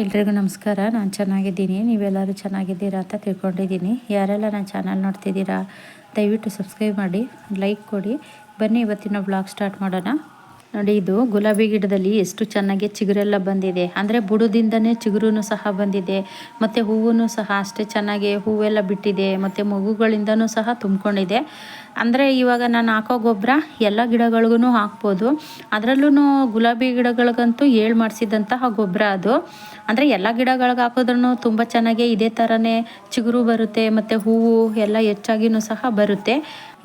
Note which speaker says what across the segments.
Speaker 1: ಎಲ್ರಿಗೂ ನಮಸ್ಕಾರ. ನಾನು ಚೆನ್ನಾಗಿದ್ದೀನಿ. ನೀವೆಲ್ಲರೂ ಚೆನ್ನಾಗಿದ್ದೀರಾ ಅಂತ ತಿಳ್ಕೊಂಡಿದ್ದೀನಿ. ಯಾರೆಲ್ಲ ನನ್ನ ಚಾನಲ್ ನೋಡ್ತಿದ್ದೀರಾ, ದಯವಿಟ್ಟು ಸಬ್ಸ್ಕ್ರೈಬ್ ಮಾಡಿ, ಲೈಕ್ ಕೊಡಿ. ಬನ್ನಿ, ಇವತ್ತಿನ ಬ್ಲಾಗ್ ಸ್ಟಾರ್ಟ್ ಮಾಡೋಣ. ನೋಡಿ, ಇದು ಗುಲಾಬಿ ಗಿಡದಲ್ಲಿ ಎಷ್ಟು ಚೆನ್ನಾಗಿ ಚಿಗುರೆಲ್ಲ ಬಂದಿದೆ. ಅಂದರೆ ಬುಡದಿಂದನೇ ಚಿಗುರು ಸಹ ಬಂದಿದೆ. ಮತ್ತು ಹೂವು ಸಹ ಅಷ್ಟೇ ಚೆನ್ನಾಗಿ ಹೂವೆಲ್ಲ ಬಿಟ್ಟಿದೆ. ಮತ್ತು ಮಗುಗಳಿಂದನೂ ಸಹ ತುಂಬಿಕೊಂಡಿದೆ. ಅಂದರೆ ಇವಾಗ ನಾನು ಹಾಕೋ ಗೊಬ್ಬರ ಎಲ್ಲ ಗಿಡಗಳಿಗೂ ಹಾಕ್ಬೋದು. ಅದರಲ್ಲೂ ಗುಲಾಬಿ ಗಿಡಗಳಿಗಂತೂ ಏಳು ಮಾಡಿಸಿದಂತಹ ಗೊಬ್ಬರ ಅದು. ಅಂದರೆ ಎಲ್ಲ ಗಿಡಗಳಿಗೆ ಹಾಕೋದ್ರೂ ತುಂಬ ಚೆನ್ನಾಗಿ ಇದೇ ಥರನೇ ಚಿಗುರು ಬರುತ್ತೆ, ಮತ್ತು ಹೂವು ಎಲ್ಲ ಹೆಚ್ಚಾಗಿಯೂ ಸಹ ಬರುತ್ತೆ.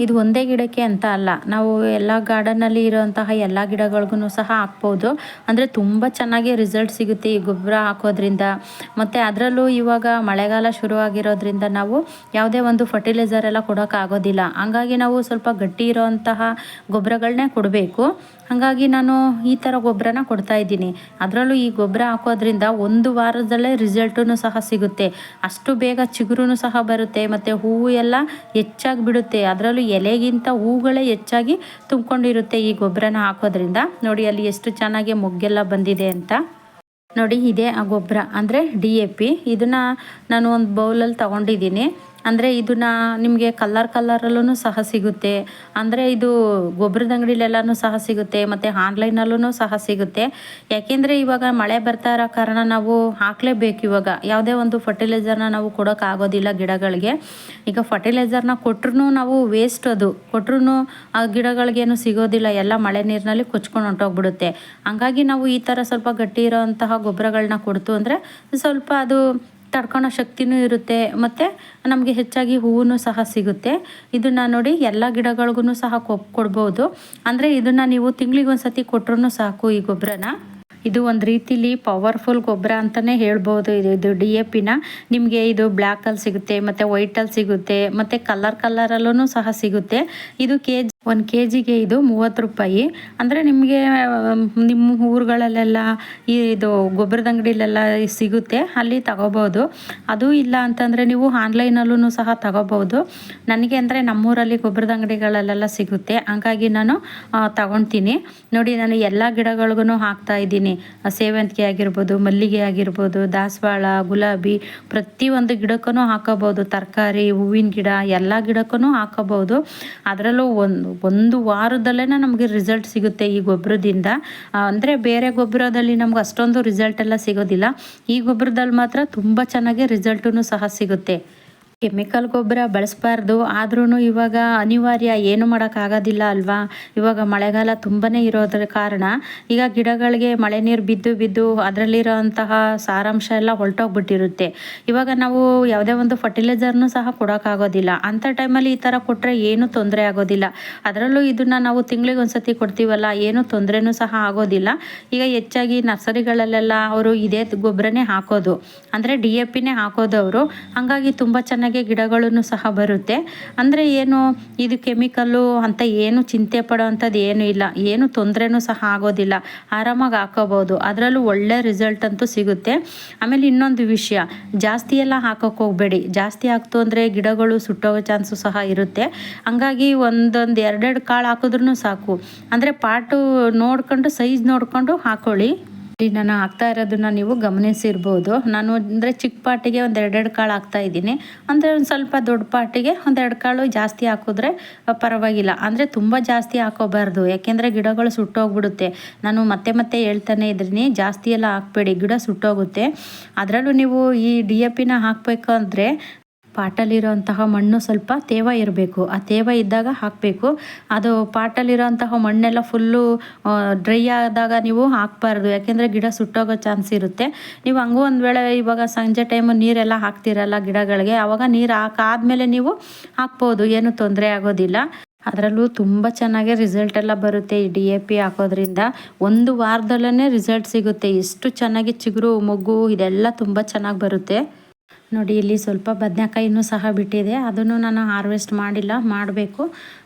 Speaker 1: ಇದು ಒಂದೇ ಗಿಡಕ್ಕೆ ಅಂತ ಅಲ್ಲ, ನಾವು ಎಲ್ಲ ಗಾರ್ಡನಲ್ಲಿ ಇರೋಂತಹ ಎಲ್ಲ ಗಿಡಗಳಿಗೂ ಸಹ ಹಾಕ್ಬೋದು. ಅಂದರೆ ತುಂಬ ಚೆನ್ನಾಗಿ ರಿಸಲ್ಟ್ ಸಿಗುತ್ತೆ ಈ ಗೊಬ್ಬರ ಹಾಕೋದ್ರಿಂದ. ಮತ್ತು ಅದರಲ್ಲೂ ಇವಾಗ ಮಳೆಗಾಲ ಶುರುವಾಗಿರೋದ್ರಿಂದ ನಾವು ಯಾವುದೇ ಒಂದು ಫರ್ಟಿಲೈಸರ್ ಎಲ್ಲ ಕೊಡೋಕ್ಕಾಗೋದಿಲ್ಲ. ಹಾಗಾಗಿ ನಾವು ಸ್ವಲ್ಪ ಗಟ್ಟಿ ಇರೋವಂತಹ ಗೊಬ್ಬರಗಳನ್ನೇ ಕೊಡಬೇಕು. ಹಾಗಾಗಿ ನಾನು ಈ ಥರ ಗೊಬ್ಬರನ ಕೊಡ್ತಾ ಇದ್ದೀನಿ. ಅದರಲ್ಲೂ ಈ ಗೊಬ್ಬರ ಹಾಕೋದ್ರಿಂದ ಒಂದು ವಾರದಲ್ಲೇ ರಿಸಲ್ಟೂ ಸಹ ಸಿಗುತ್ತೆ. ಅಷ್ಟು ಬೇಗ ಚಿಗುರು ಸಹ ಬರುತ್ತೆ. ಮತ್ತು ಹೂವು ಎಲ್ಲ ಹೆಚ್ಚಾಗಿ ಬಿಡುತ್ತೆ. ಅದರಲ್ಲೂ ಎಲೆಗಿಂತ ಹೂಗಳೇ ಹೆಚ್ಚಾಗಿ ತುಂಬಿಕೊಂಡಿರುತ್ತೆ ಈ ಗೊಬ್ಬರನ ಹಾಕೋದ್ರಿಂದ. ನೋಡಿ, ಅಲ್ಲಿ ಎಷ್ಟು ಚೆನ್ನಾಗಿ ಮೊಗ್ಗೆಲ್ಲ ಬಂದಿದೆ ಅಂತ. ನೋಡಿ, ಇದೆ ಆ ಗೊಬ್ಬರ. ಅಂದರೆ ಡಿ ಎ ಪಿ. ಇದನ್ನು ನಾನು ಒಂದು ಬೌಲಲ್ಲಿ ತೊಗೊಂಡಿದ್ದೀನಿ. ಅಂದರೆ ಇದನ್ನ ನಿಮಗೆ ಕಲ್ಲರ್ ಕಲ್ಲರಲ್ಲೂ ಸಹ ಸಿಗುತ್ತೆ. ಅಂದರೆ ಇದು ಗೊಬ್ಬರದ ಅಂಗಡಿಲೆಲ್ಲನೂ ಸಹ ಸಿಗುತ್ತೆ, ಮತ್ತು ಆನ್ಲೈನಲ್ಲೂ ಸಹ ಸಿಗುತ್ತೆ. ಯಾಕೆಂದರೆ ಇವಾಗ ಮಳೆ ಬರ್ತಾ ಇರೋ ಕಾರಣ ನಾವು ಹಾಕಲೇಬೇಕು ಇವಾಗ. ಯಾವುದೇ ಒಂದು ಫರ್ಟಿಲೈಸರ್ನ ನಾವು ಕೊಡೋಕ್ಕಾಗೋದಿಲ್ಲ ಗಿಡಗಳಿಗೆ. ಈಗ ಫರ್ಟಿಲೈಸರ್ನ ಕೊಟ್ಟರು ನಾವು ವೇಸ್ಟ್ ಅದು. ಕೊಟ್ಟರು ಆ ಗಿಡಗಳಿಗೇನು ಸಿಗೋದಿಲ್ಲ, ಎಲ್ಲ ಮಳೆ ನೀರಿನಲ್ಲಿ ಕೊಚ್ಕೊಂಡು ಹೊಂಟೋಗ್ಬಿಡುತ್ತೆ ಹಂಗಾಗಿ ನಾವು ಈ ಥರ ಸ್ವಲ್ಪ ಗಟ್ಟಿ ಇರೋವಂತಹ ಗೊಬ್ಬರಗಳನ್ನ ಕೊಡ್ತು ಅಂದರೆ ಸ್ವಲ್ಪ ಅದು ತಡ್ಕೊಳೋ ಶಕ್ತಿನೂ ಇರುತ್ತೆ, ಮತ್ತು ನಮಗೆ ಹೆಚ್ಚಾಗಿ ಹೂವು ಸಹ ಸಿಗುತ್ತೆ. ಇದನ್ನು ನೋಡಿ ಎಲ್ಲ ಗಿಡಗಳಿಗೂ ಸಹ ಕೊಡ್ಬೋದು. ಅಂದರೆ ಇದನ್ನು ನೀವು ತಿಂಗಳಿಗೊಂದು ಸತಿ ಕೊಟ್ಟರು ಸಾಕು ಈ ಗೊಬ್ಬರನ ಇದು ಒಂದು ರೀತಿಲಿ ಪವರ್ಫುಲ್ ಗೊಬ್ಬರ ಅಂತಲೇ ಹೇಳ್ಬೋದು. ಇದು ಇದು ಡಿ ಎ ಪಿನ ನಿಮಗೆ ಇದು ಬ್ಲ್ಯಾಕಲ್ಲಿ ಸಿಗುತ್ತೆ, ಮತ್ತು ವೈಟಲ್ಲಿ ಸಿಗುತ್ತೆ, ಮತ್ತು ಕಲರ್ ಕಲರಲ್ಲೂ ಸಹ ಸಿಗುತ್ತೆ. ಇದು ಕೆ ಜಿ ಒಂದು ಕೆ ಜಿಗೆ ಇದು ಮೂವತ್ತು ರೂಪಾಯಿ. ಅಂದರೆ ನಿಮಗೆ ನಿಮ್ಮ ಊರುಗಳಲ್ಲೆಲ್ಲ ಇದು ಗೊಬ್ಬರದ ಅಂಗಡಿಲೆಲ್ಲ ಸಿಗುತ್ತೆ, ಅಲ್ಲಿ ತಗೋಬೋದು. ಅದು ಇಲ್ಲ ಅಂತಂದರೆ ನೀವು ಆನ್ಲೈನಲ್ಲೂ ಸಹ ತಗೋಬೋದು. ನನಗೆ ಅಂದರೆ ನಮ್ಮೂರಲ್ಲಿ ಗೊಬ್ಬರದ ಅಂಗಡಿಗಳಲ್ಲೆಲ್ಲ ಸಿಗುತ್ತೆ. ಹಂಗಾಗಿ ನಾನು ತಗೊತೀನಿ. ನೋಡಿ, ನಾನು ಎಲ್ಲ ಗಿಡಗಳಿಗೂ ಹಾಕ್ತಾ ಇದ್ದೀನಿ. ಸೇವಂತಿಗೆ ಆಗಿರ್ಬೋದು, ಮಲ್ಲಿಗೆ ಆಗಿರ್ಬೋದು, ದಾಸವಾಳ, ಗುಲಾಬಿ, ಪ್ರತಿಯೊಂದು ಗಿಡಕ್ಕೂ ಹಾಕೋಬೋದು ತರಕಾರಿ, ಹೂವಿನ ಗಿಡ, ಎಲ್ಲ ಗಿಡಕ್ಕೂ ಹಾಕೋಬೋದು ಅದರಲ್ಲೂ ಒಂದು ಒಂದು ವಾರದಲ್ಲೇ ನಮಗೆ ರಿಸಲ್ಟ್ ಸಿಗುತ್ತೆ ಈ ಗೊಬ್ಬರದಿಂದ ಅಂದರೆ ಬೇರೆ ಗೊಬ್ಬರದಲ್ಲಿ ನಮ್ಗೆ ಅಷ್ಟೊಂದು ರಿಸಲ್ಟ್ ಎಲ್ಲ ಸಿಗೋದಿಲ್ಲ. ಈ ಗೊಬ್ಬರದಲ್ಲಿ ಮಾತ್ರ ತುಂಬ ಚೆನ್ನಾಗಿ ರಿಸಲ್ಟೂ ಸಹ ಸಿಗುತ್ತೆ. ಕೆಮಿಕಲ್ ಗೊಬ್ಬರ ಬಳಸಬಾರ್ದು. ಆದ್ರೂ ಇವಾಗ ಅನಿವಾರ್ಯ ಏನು ಮಾಡೋಕ್ಕಾಗೋದಿಲ್ಲ ಅಲ್ವಾ? ಇವಾಗ ಮಳೆಗಾಲ ತುಂಬಾ ಇರೋದ್ರ ಕಾರಣ. ಈಗ ಗಿಡಗಳಿಗೆ ಮಳೆ ನೀರು ಬಿದ್ದು ಬಿದ್ದು ಅದರಲ್ಲಿರೋಂತಹ ಸಾರಾಂಶ ಎಲ್ಲ ಹೊರಟೋಗ್ಬಿಟ್ಟಿರುತ್ತೆ ಇವಾಗ ನಾವು ಯಾವುದೇ ಒಂದು ಫರ್ಟಿಲೈಸರ್ನು ಸಹ ಕೊಡೋಕ್ಕಾಗೋದಿಲ್ಲ. ಅಂಥ ಟೈಮಲ್ಲಿ ಈ ಥರ ಕೊಟ್ಟರೆ ಏನೂ ತೊಂದರೆ ಆಗೋದಿಲ್ಲ. ಅದರಲ್ಲೂ ಇದನ್ನು ನಾವು ತಿಂಗಳಿಗೆ ಒಂದು ಸತಿ ಕೊಡ್ತೀವಲ್ಲ, ಏನೂ ತೊಂದರೆನೂ ಸಹ ಆಗೋದಿಲ್ಲ. ಈಗ ಹೆಚ್ಚಾಗಿ ನರ್ಸರಿಗಳಲ್ಲೆಲ್ಲ ಅವರು ಇದೇ ಗೊಬ್ಬರನೇ ಹಾಕೋದು. ಅಂದರೆ ಡಿ ಎ ಪಿನೇ ಹಾಕೋದು ಅವರು ಹಾಗಾಗಿ ತುಂಬ ಚೆನ್ನಾಗಿ ಚೆನ್ನಾಗಿ ಗಿಡಗಳನ್ನು ಸಹ ಬರುತ್ತೆ. ಅಂದರೆ ಏನು, ಇದು ಕೆಮಿಕಲ್ಲು ಅಂತ ಏನು ಚಿಂತೆ ಪಡೋ ಅಂಥದ್ದು ಏನು ಇಲ್ಲ. ಏನು ತೊಂದರೆನೂ ಸಹ ಆಗೋದಿಲ್ಲ. ಆರಾಮಾಗಿ ಹಾಕೋಬೋದು. ಅದರಲ್ಲೂ ಒಳ್ಳೆ ರಿಸಲ್ಟ್ ಅಂತೂ ಸಿಗುತ್ತೆ. ಆಮೇಲೆ ಇನ್ನೊಂದು ವಿಷಯ, ಜಾಸ್ತಿ ಎಲ್ಲ ಹಾಕೋಕೆ ಹೋಗಬೇಡಿ. ಜಾಸ್ತಿ ಹಾಕ್ತು ಅಂದರೆ ಗಿಡಗಳು ಸುಟ್ಟೋಗೋ ಚಾನ್ಸು ಸಹ ಇರುತ್ತೆ. ಹಂಗಾಗಿ ಒಂದೊಂದು ಎರಡೆರಡು ಕಾಳು ಹಾಕಿದ್ರೂ ಸಾಕು. ಅಂದರೆ ಪಾಟು ನೋಡ್ಕೊಂಡು ಸೈಜ್ ನೋಡಿಕೊಂಡು ಹಾಕೊಳ್ಳಿ. ನಾನು ಹಾಕ್ತಾ ಇರೋದನ್ನ ನೀವು ಗಮನಿಸಿರ್ಬೋದು. ನಾನು ಅಂದರೆ ಚಿಕ್ಕ ಪಾಟಿಗೆ ಒಂದು ಎರಡೆರಡು ಕಾಳು ಹಾಕ್ತಾ ಇದ್ದೀನಿ. ಅಂದರೆ ಒಂದು ಸ್ವಲ್ಪ ದೊಡ್ಡ ಪಾಟಿಗೆ ಒಂದೆರಡು ಕಾಳು ಜಾಸ್ತಿ ಹಾಕಿದ್ರೆ ಪರವಾಗಿಲ್ಲ. ಅಂದರೆ ತುಂಬ ಜಾಸ್ತಿ ಹಾಕೋಬಾರ್ದು. ಯಾಕೆಂದರೆ ಗಿಡಗಳು ಸುಟ್ಟೋಗ್ಬಿಡುತ್ತೆ. ನಾನು ಮತ್ತೆ ಮತ್ತೆ ಹೇಳ್ತಾನೆ ಇದ್ರಿ ಜಾಸ್ತಿ ಎಲ್ಲ ಹಾಕ್ಬೇಡಿ. ಗಿಡ ಸುಟ್ಟೋಗುತ್ತೆ. ಅದರಲ್ಲೂ ನೀವು ಈ ಡಿ ಎ ಪಿನ ಹಾಕಬೇಕು ಅಂದರೆ ಪಾಟಲ್ಲಿರೋಂತಹ ಮಣ್ಣು ಸ್ವಲ್ಪ ತೇವ ಇರಬೇಕು. ಆ ತೇವ ಇದ್ದಾಗ ಹಾಕಬೇಕು. ಅದು ಪಾಟಲ್ಲಿರೋಂತಹ ಮಣ್ಣೆಲ್ಲ ಫುಲ್ಲು ಡ್ರೈ ಆದಾಗ ನೀವು ಹಾಕಬಾರ್ದು. ಯಾಕೆಂದರೆ ಗಿಡ ಸುಟ್ಟೋಗೋ ಚಾನ್ಸ್ ಇರುತ್ತೆ. ನೀವು ಹಂಗೂ ಒಂದು ವೇಳೆ ಇವಾಗ ಸಂಜೆ ಟೈಮು ನೀರೆಲ್ಲ ಹಾಕ್ತಿರಲ್ಲ ಗಿಡಗಳಿಗೆ ಆವಾಗ ನೀರು ಹಾಕಾದ್ಮೇಲೆ ನೀವು ಹಾಕ್ಬೋದು. ಏನು ತೊಂದರೆ ಆಗೋದಿಲ್ಲ. ಅದರಲ್ಲೂ ತುಂಬ ಚೆನ್ನಾಗಿ ರಿಸಲ್ಟ್ ಎಲ್ಲ ಬರುತ್ತೆ ಈ ಡಿ ಎ ಪಿ ಹಾಕೋದ್ರಿಂದ. ಒಂದು ವಾರದಲ್ಲೇ ರಿಸಲ್ಟ್ ಸಿಗುತ್ತೆ. ಎಷ್ಟು ಚೆನ್ನಾಗಿ ಚಿಗುರು, ಮೊಗ್ಗು, ಇದೆಲ್ಲ ತುಂಬ ಚೆನ್ನಾಗಿ ಬರುತ್ತೆ. ನೋಡಿ, ಇಲ್ಲಿ ಸ್ವಲ್ಪ ಬದನೆಕಾಯಿನೂ ಸಹ ಬಿಟ್ಟಿದೆ. ಅದನ್ನು ನಾನು ಹಾರ್ವೆಸ್ಟ್ ಮಾಡಿಲ್ಲ. ಮಾಡಬೇಕು.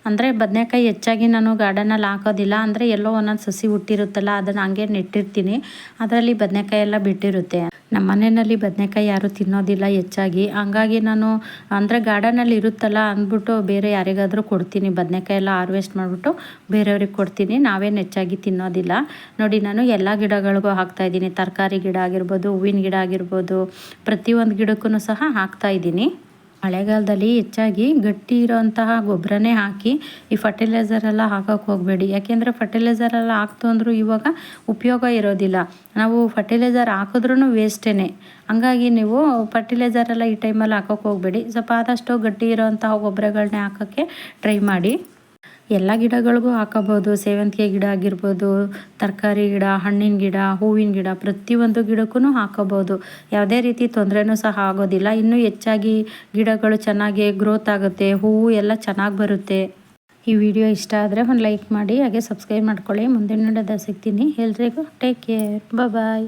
Speaker 1: ಅಂದರೆ ಬದನೆಕಾಯಿ ಹೆಚ್ಚಾಗಿ ನಾನು ಗಾರ್ಡನಲ್ಲಿ ಹಾಕೋದಿಲ್ಲ. ಅಂದರೆ ಎಲ್ಲೋ ಒಂದೊಂದು ಸಸಿ ಹುಟ್ಟಿರುತ್ತಲ್ಲ, ಅದನ್ನು ಹಂಗೆ ನೆಟ್ಟಿರ್ತೀನಿ. ಅದರಲ್ಲಿ ಬದನೆಕಾಯಿ ಎಲ್ಲ ಬಿಟ್ಟಿರುತ್ತೆ. ನಮ್ಮ ಮನೆಯಲ್ಲಿ ಬದನೆಕಾಯಿ ಯಾರೂ ತಿನ್ನೋದಿಲ್ಲ ಹೆಚ್ಚಾಗಿ. ಹಂಗಾಗಿ ನಾನು ಅಂದರೆ ಗಾರ್ಡನಲ್ಲಿ ಇರುತ್ತಲ್ಲ ಅಂದ್ಬಿಟ್ಟು ಬೇರೆ ಯಾರಿಗಾದರೂ ಕೊಡ್ತೀನಿ. ಬದನೆಕಾಯಿ ಎಲ್ಲ ಹಾರ್ವೆಸ್ಟ್ ಮಾಡಿಬಿಟ್ಟು ಬೇರೆಯವ್ರಿಗೆ ಕೊಡ್ತೀನಿ. ನಾವೇನು ಹೆಚ್ಚಾಗಿ ತಿನ್ನೋದಿಲ್ಲ. ನೋಡಿ, ನಾನು ಎಲ್ಲ ಗಿಡಗಳಿಗೂ ಹಾಕ್ತಾಯಿದ್ದೀನಿ ತರಕಾರಿ ಗಿಡ ಆಗಿರ್ಬೋದು, ಹೂವಿನ ಗಿಡ ಆಗಿರ್ಬೋದು, ಪ್ರತಿಯೊಂದು ಗಿಡಕ್ಕೂ ಸಹ ಹಾಕ್ತಾಯಿದ್ದೀನಿ ಮಳೆಗಾಲದಲ್ಲಿ ಹೆಚ್ಚಾಗಿ ಗಟ್ಟಿ ಇರೋಂತಹ ಗೊಬ್ಬರನೇ ಹಾಕಿ ಈ ಫರ್ಟಿಲೈಸರ್ ಎಲ್ಲ ಹಾಕೋಕೆ ಹೋಗಬೇಡಿ. ಯಾಕೆಂದರೆ ಫರ್ಟಿಲೈಸರ್ ಎಲ್ಲ ಹಾಕ್ತು ಅಂದರೂ ಇವಾಗ ಉಪಯೋಗ ಇರೋದಿಲ್ಲ. ನಾವು ಫರ್ಟಿಲೈಸರ್ ಹಾಕಿದ್ರೂ ವೇಸ್ಟೇ ಹಂಗಾಗಿ ನೀವು ಫರ್ಟಿಲೈಸರ್ ಎಲ್ಲ ಈ ಟೈಮಲ್ಲಿ ಹಾಕೋಕೆ ಹೋಗಬೇಡಿ. ಸ್ವಲ್ಪ ಆದಷ್ಟು ಗಟ್ಟಿ ಇರೋಂತಹ ಗೊಬ್ಬರಗಳನ್ನೇ ಹಾಕೋಕ್ಕೆ ಟ್ರೈ ಮಾಡಿ. ಎಲ್ಲ ಗಿಡಗಳಿಗೂ ಹಾಕೋಬೋದು ಸೇವಂತಿಗೆ ಗಿಡ ಆಗಿರ್ಬೋದು, ತರಕಾರಿ ಗಿಡ, ಹಣ್ಣಿನ ಗಿಡ, ಹೂವಿನ ಗಿಡ ಪ್ರತಿಯೊಂದು ಗಿಡಕ್ಕೂ ಹಾಕೋಬೋದು ಯಾವುದೇ ರೀತಿ ತೊಂದರೆನೂ ಸಹ ಆಗೋದಿಲ್ಲ. ಇನ್ನೂ ಹೆಚ್ಚಾಗಿ ಗಿಡಗಳು ಚೆನ್ನಾಗಿ ಗ್ರೋತ್ ಆಗುತ್ತೆ. ಹೂವು ಎಲ್ಲ ಚೆನ್ನಾಗಿ ಬರುತ್ತೆ. ಈ ವಿಡಿಯೋ ಇಷ್ಟ ಆದರೆ ಒಂದು ಲೈಕ್ ಮಾಡಿ, ಹಾಗೆ ಸಬ್ಸ್ಕ್ರೈಬ್ ಮಾಡ್ಕೊಳ್ಳಿ. ಮುಂದಿನ ನೋಡೋದ ಸಿಗ್ತೀನಿ. ಎಲ್ರಿಗೂ ಟೇಕ್ ಕೇರ್ ಬಾಯ್